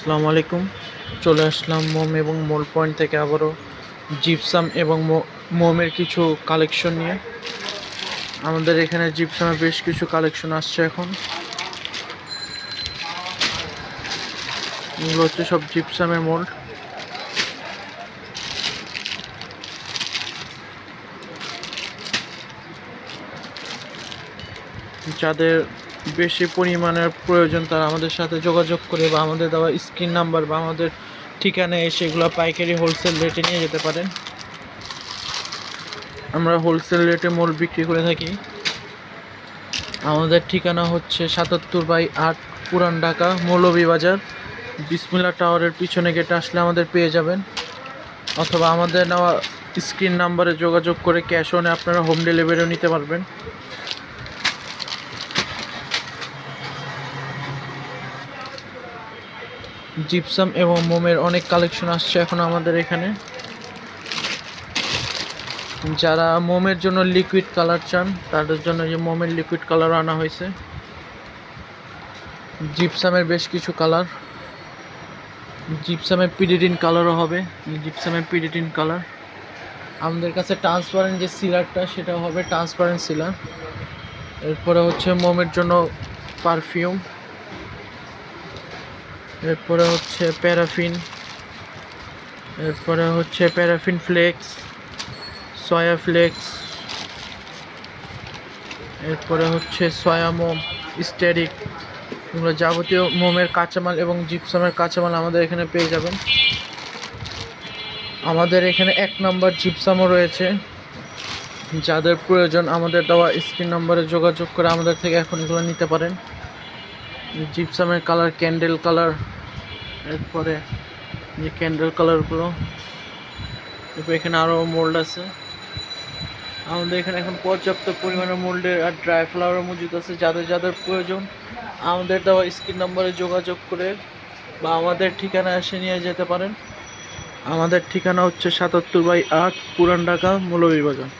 আসসালামু আলাইকুম। চলে আসলাম মোম এবং মোল পয়েন্ট থেকে আবারও জিপসাম এবং মোমের কিছু কালেকশন নিয়ে। আমাদের এখানে জিপসামের বেশ কিছু কালেকশন আসছে এখন। এগুলো হচ্ছে সব জিপসামের মোল্ড যাদের বেশি পরিমাণের প্রয়োজন তারা আমাদের সাথে যোগাযোগ করে বা আমাদের দেওয়া স্ক্রিন নাম্বার বা আমাদের ঠিকানায় এসে এগুলো পাইকারি হোলসেল রেটে নিয়ে যেতে পারেন। আমরা হোলসেল রেটে মোল বিক্রি করে থাকি। আমাদের ঠিকানা হচ্ছে সাতাত্তর বাই আট পুরান ঢাকা মৌলভীবাজার বিসমিল্লা টাওয়ারের পিছনে গেটে আসলে আমাদের পেয়ে যাবেন। অথবা আমাদের নেওয়া স্ক্রিন নাম্বারে যোগাযোগ করে ক্যাশ অনে আপনারা হোম ডেলিভারিও নিতে পারবেন। জিপসাম এবং মোমের অনেক কালেকশন আসছে এখন আমাদের এখানে। যারা মোমের জন্য লিকুইড কালার চান, তাদের জন্য যে মোমের লিকুইড কালার আনা হয়েছে। জিপসামের বেশ কিছু কালার জিপসামের পিডিটিন কালারও হবে জিপসামের পিডিটিন কালার আমাদের কাছে ট্রান্সপারেন্ট যে সিলারটা সেটা হবে ট্রান্সপারেন্ট সিলার এরপরে হচ্ছে মোমের জন্য পারফিউম এরপরে হচ্ছে প্যারাফিন, এরপরে হচ্ছে প্যারাফিন ফ্লেক্স, সয়া ফ্লেক্স, এরপরে হচ্ছে সয়া মোম, স্টেরিক, এগুলো যাবতীয় মোমের কাঁচামাল এবং জিপসামের কাঁচামাল আমাদের এখানে পেয়ে যাবেন। আমাদের এখানে এক নম্বর জিপসামও রয়েছে। যাদের প্রয়োজন আমাদের দেওয়া স্ক্রিন নম্বরে যোগাযোগ করে আমাদের থেকে এখন এগুলো নিতে পারেন। জিপসামের কালার ক্যান্ডেল কালার এরপরে যে ক্যান্ডেল কালারগুলো এরপর এখানে আরও মোল্ড আছে। আমাদের এখানে এখন পর্যাপ্ত পরিমাণে মোল্ডের আর ড্রাই ফ্লাওয়ার মজুদ আছে, যাদের যাদের প্রয়োজন। আমাদের দেওয়া স্ক্রিন নম্বরে যোগাযোগ করে বা আমাদের ঠিকানা এসে নিয়ে যেতে পারেন। আমাদের ঠিকানা হচ্ছে সাতাত্তর বাই আট, পুরান ঢাকা, মৌলভীবাজার।